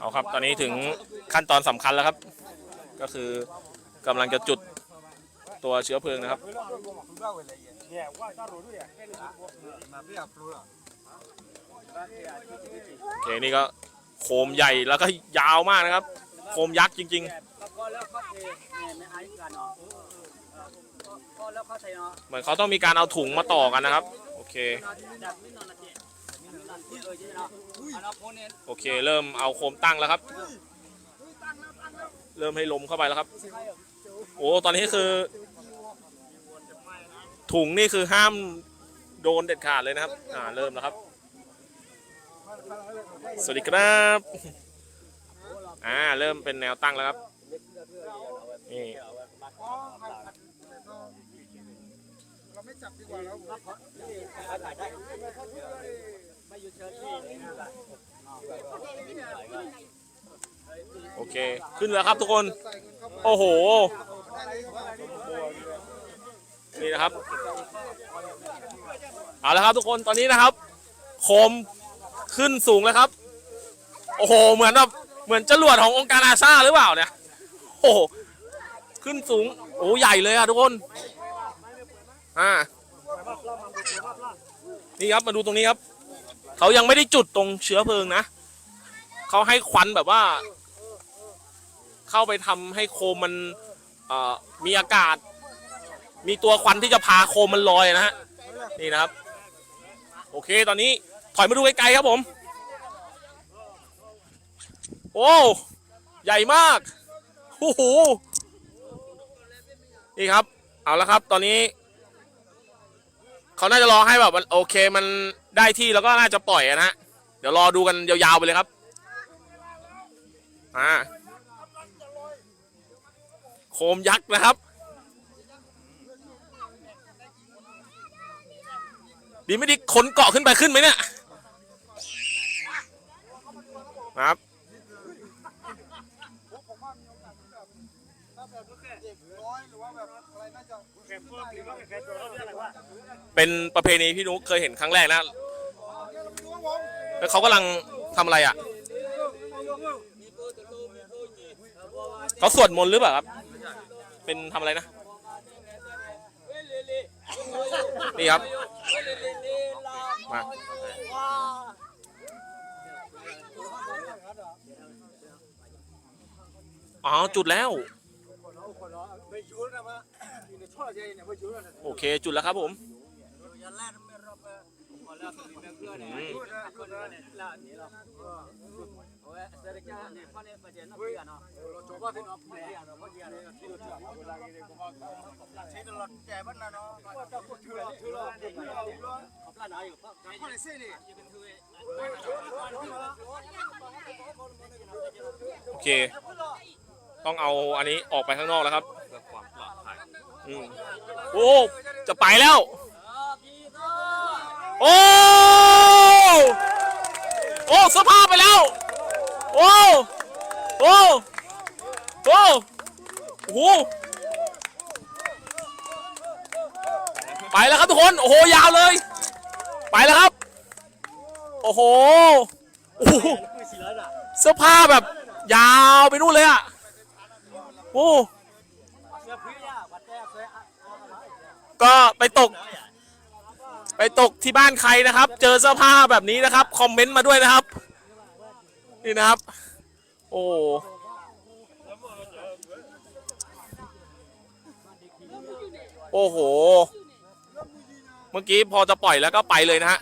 เอาครับ ตอนนี้ถึงขั้นตอนสำคัญแล้วครับ ก็คือกำลังจะจุดตัวเชื้อเพลิงนะครับโอเคนี่ก็โคมใหญ่แล้วก็ยาวมากนะครับ โคมยักษ์จริง ๆ เหมือนเขาต้องมีการเอาถุงมาต่อกันนะครับ โอเค โอเค เริ่มเอาโคมตั้งแล้วครับ เริ่มให้ลมเข้าไปแล้วครับ โอ้ตอนนี้คือ ถุงนี่คือห้ามโดนเด็ดขาดเลยนะครับ อ่าเริ่มแล้วครับ สวัสดีครับอ่าเริ่มเป็นแนวตั้งแล้วครับนี่โอเค ขึ้นแล้วครับทุกคน โอ้โห นี่นะครับ เอาละครับทุกคนตอนนี้นะครับ โคมขึ้นสูงแล้วครับ โอ้โห เหมือนแบบเหมือนจรวดขององค์การอาซาหรือเปล่าเนี่ย โอ้โห ขึ้นสูง โอ้ใหญ่เลยอะทุกคน อ่า นี่ครับมาดูตรงนี้ครับ เขายังไม่ได้จุดตรงเชื้อเพลิงนะ เขาให้ควันแบบว่า เข้าไปทำให้โคมมันมีอากาศ มีตัวควันที่จะพาโคมมันลอยนะฮะนี่นะครับ โอเคตอนนี้ถอยมาดูไกลๆครับผม โอ้ใหญ่มากโอ้โหนี่ครับ เอาละครับ ตอนนี้เขาน่าจะรอให้แบบมันโอเคมันได้ที่แล้วก็น่าจะปล่อยนะฮะเดี๋ยวรอดูกันยาวๆไปเลยครับ อ่า คมยักษ์นะครับ ดีไม่ดีขนเกาะขึ้นไปขึ้นไหมเนี่ยครับเป็นประเพณีพี่นุกเคยเห็นครั้งแรกนะ แล้วเขากำลังทำอะไรอะ เขาสวดมนต์หรือเปล่าครับ เป็นทำอะไรนะ นี่ครับ มา อ๋อ จุดแล้ว โอเค จุดแล้วครับผมอืม โอเค ต้องเอาอันนี้ออกไปข้างนอกแล้วครับเพื่อความปลอดภัยอืมโอ้ จะไปแล้ว โอ้โอ้เสื้อผ้าไปแล้วโอ้โอ้โอ้โหไปแล้วครับทุกคนโอ้โหยาวเลย ไปแล้วครับ โอ้โหโอ้โหเสื้อผ้าแบบ ยาวไปนู่นเลยอะโอ้ก็ไปตก ไปตกที่บ้านใครนะครับ เจอเสื้อผ้าแบบนี้นะครับ คอมเมนต์มาด้วยนะครับ นี่นะครับ โอ้โอ้โห เมื่อกี้พอจะปล่อยแล้วก็ไปเลยนะฮะ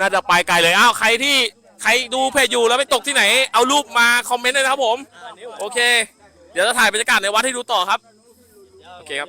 น่าจะไปไกลเลย อ้าว ใครที่ใครดูเพจอยู่แล้วไปตกที่ไหน เอารูปมาคอมเมนต์เลยนะครับผม โอเค เดี๋ยวจะถ่ายบรรยากาศในวัดให้ดูต่อครับ โอเคครับ